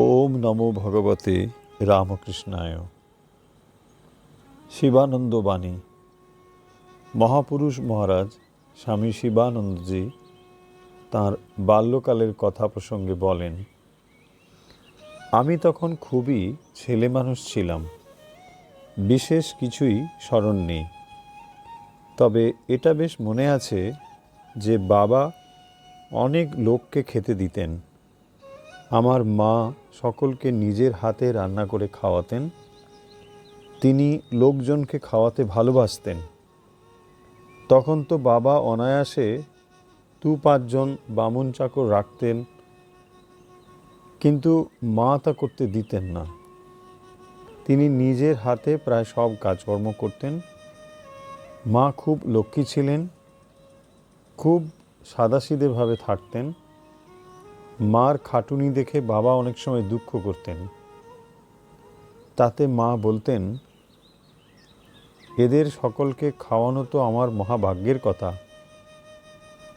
ওম নমো ভগবতে রামকৃষ্ণায়। শিবানন্দ বাণী। মহাপুরুষ মহারাজ স্বামী শিবানন্দজি তাঁর বাল্যকালের কথা প্রসঙ্গে বলেন, আমি তখন খুবই ছেলে মানুষ ছিলাম। বিশেষ কিছুই স্মরণ নেই। তবে এটা বেশ মনে আছে যে বাবা অনেক লোককে খেতে দিতেন। আমার মা সকলকে নিজের হাতে রান্না করে খাওয়াতেন। তিনি লোকজনকে খাওয়াতে ভালোবাসতেন। তখন তো বাবা অনায়াসে দু পাঁচজন বামুন চাকর রাখতেন, কিন্তু মা তা করতে দিতেন না। তিনি নিজের হাতে প্রায় সব কাজকর্ম করতেন। মা খুব লক্ষ্মী ছিলেন, খুব সাদাসিধেভাবে থাকতেন। মার খাটুনি দেখে বাবা অনেক সময় দুঃখ করতেন। তাতে মা বলতেন, এদের সকলকে খাওয়ানো তো আমার মহাভাগ্যের কথা।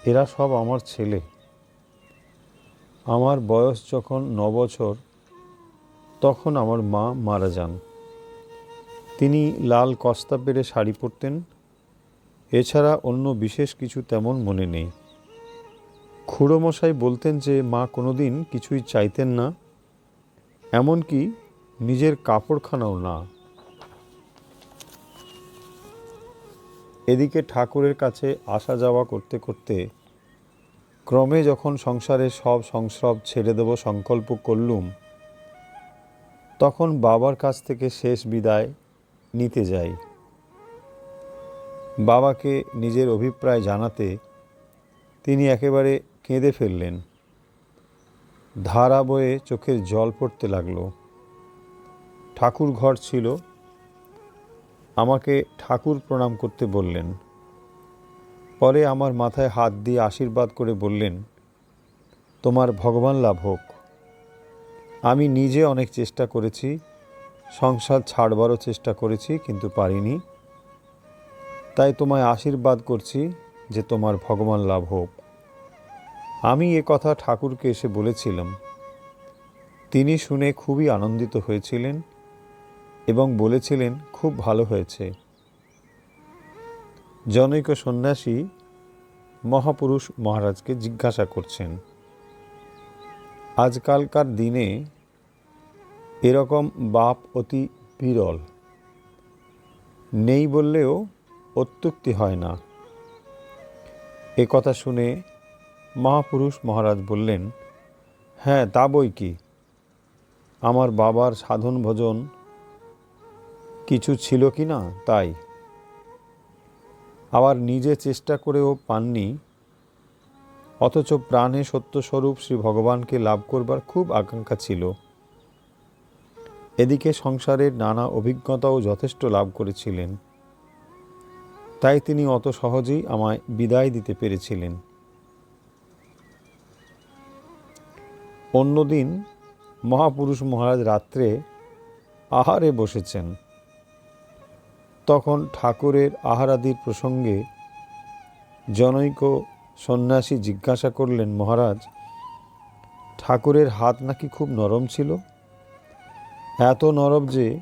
এরা সব আমার ছেলে। আমার বয়স যখন ন বছর, তখন আমার মা মারা যান। তিনি লাল কস্তা পেরে শাড়ি পরতেন। এছাড়া অন্য বিশেষ কিছু তেমন মনে নেই। খুড়োমশাই বলতেন যে মা কোনোদিন কিছুই চাইতেন না, এমনকি নিজের কাপড়খানাও না। এদিকে ঠাকুরের কাছে আসা যাওয়া করতে করতে ক্রমে যখন সংসারে সব সংস্রব ছেড়ে দেব সংকল্প করলুম, তখন বাবার কাছ থেকে শেষ বিদায় নিতে যাই। বাবাকে নিজের অভিপ্রায় জানাতে তিনি একেবারে কেঁদে ফেললেন। ধারা বয়ে চোখের জল পড়তে লাগল। ঠাকুর ঘর ছিল। আমাকে ঠাকুর প্রণাম করতে বললেন। পরে আমার মাথায় হাত দিয়ে আশীর্বাদ করে বললেন, তোমার ভগবান লাভ হোক। আমি নিজে অনেক চেষ্টা করেছি, সংসার ছাড়বারও চেষ্টা করেছি, কিন্তু পারিনি। তাই তোমায় আশীর্বাদ করছি যে তোমার ভগবান লাভ হোক। আমি এ কথা ঠাকুরকে এসে বলেছিলাম। তিনি শুনে খুবই আনন্দিত হয়েছিলেন এবং বলেছিলেন, খুব ভালো হয়েছে। জনৈক সন্ন্যাসী মহাপুরুষ মহারাজকে জিজ্ঞাসা করছেন, আজকালকার দিনে এরকম বাপ অতি বিরল। নেই বললেও অত্যুক্তি হয় না। এ কথা শুনে মহাপুরুষ মহারাজ বললেন হ্যাঁ তা বই কি? আমার বাবার সাধন ভজন কিছু ছিল কি না তাই? আবার নিজে চেষ্টা করেও পাননি, অথচ প্রাণে সত্যস্বরূপ শ্রী ভগবানকে লাভ করবার খুব আকাঙ্ক্ষা ছিল। এদিকে সংসারের নানা অভিজ্ঞতাও যথেষ্ট লাভ করেছিলেন। তাই তিনি অত সহজেই আমায় বিদায় দিতে পেরেছিলেন। অন্যদিন মহাপুরুষ মহারাজ রাত্রে আহারে বসেছেন। তখন ঠাকুরের আহারাদির প্রসঙ্গে জনৈক সন্ন্যাসী জিজ্ঞাসা করলেন, মহারাজ, ঠাকুরের হাত নাকি খুব নরম ছিল? এত নরম যে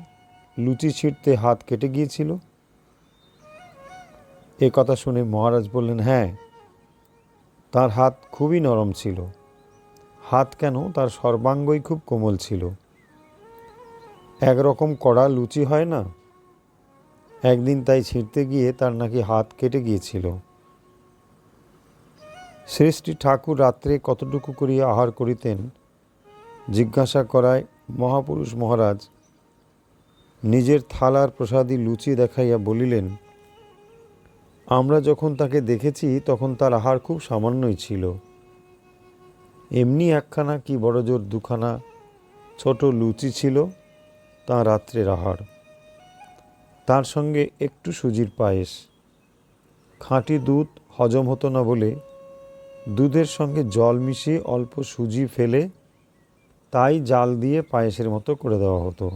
লুচি ছিঁড়তে হাত কেটে গিয়েছিল? এ কথা শুনে মহারাজ বললেন হ্যাঁ তার হাত খুবই নরম ছিল। হাত কেন তার সর্বাঙ্গই খুব কোমল ছিল। একরকম কড়া লুচি হয় না? একদিন তাই ছিঁড়তে গিয়ে তার নাকি হাত কেটে গিয়েছিল। শ্রেষ্ঠী ঠাকুর রাত্রে কতটুকু করিয়া আহার করিতেন, জিজ্ঞাসা করায়, মহাপুরুষ মহারাজ, নিজের থালার প্রসাদী লুচি দেখাইয়া বলিলেন, আমরা যখন তাকে দেখেছি তখন তার আহার খুব সামান্যই ছিল। এমনি একখানা কি বড় জোর দুখানা ছোট লুচি ছিল তা রাত্রের আহার। তার সঙ্গে একটু সুজির পায়েস। খাঁটি দুধ হজম হতো না বলে দুধের সঙ্গে জল মিশিয়ে অল্প সুজি ফেলে তাই জাল দিয়ে পায়েসের মতো করে দেওয়া হতো।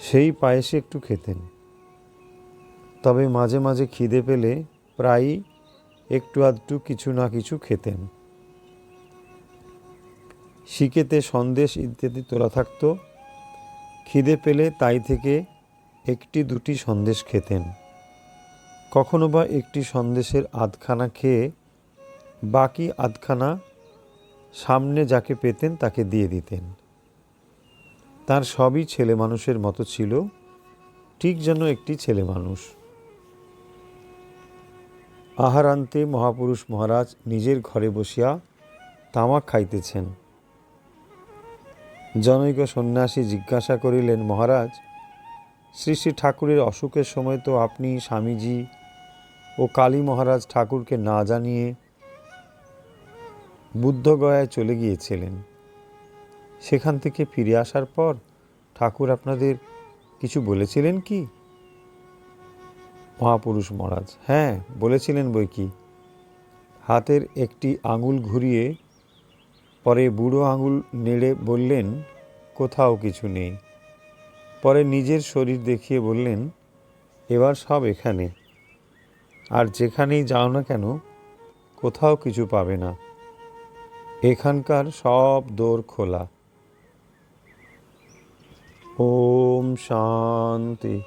সেই পায়েসে একটু খেতেন। তবে মাঝে মাঝে খিদে পেলে প্রায়ই একটু আধটু কিছু না কিছু খেতেন। শিকেতে সন্দেশ ইত্যাদি তোলা থাকতো। খিদে পেলে তাই থেকে একটি দুটি সন্দেশ খেতেন। কখনো বা একটি সন্দেশের আধখানা খেয়ে বাকি আধখানা সামনে যাকে পেতেন তাকে দিয়ে দিতেন। তার সবই ছেলে মানুষের মতো ছিল, ঠিক যেন একটি ছেলে মানুষ। আহারান্তে মহাপুরুষ মহারাজ নিজের ঘরে বসিয়া তামাক খাইতেছেন। জনৈক সন্ন্যাসী জিজ্ঞাসা করিলেন, মহারাজ, শ্রী শ্রী ঠাকুরের অসুখের সময় তো আপনি স্বামীজি ও কালী মহারাজ ঠাকুরকে না জানিয়ে বুদ্ধগয়ায় চলে গিয়েছিলেন। সেখান থেকে ফিরে আসার পর ঠাকুর আপনাদের কিছু বলেছিলেন কি? মহাপুরুষ মহারাজ হ্যাঁ বলেছিলেন বই কি হাতের একটি আঙুল ঘুরিয়ে পরে বুড়ো আঙুল নেড়ে বললেন, কোথাও কিছু নেই। পরে নিজের শরীর দেখিয়ে বললেন, এবার সব এখানে। আর যেখানেই যাও না কেন, কোথাও কিছু পাবে না। এখানকার সব দোর খোলা। ওম শান্তি।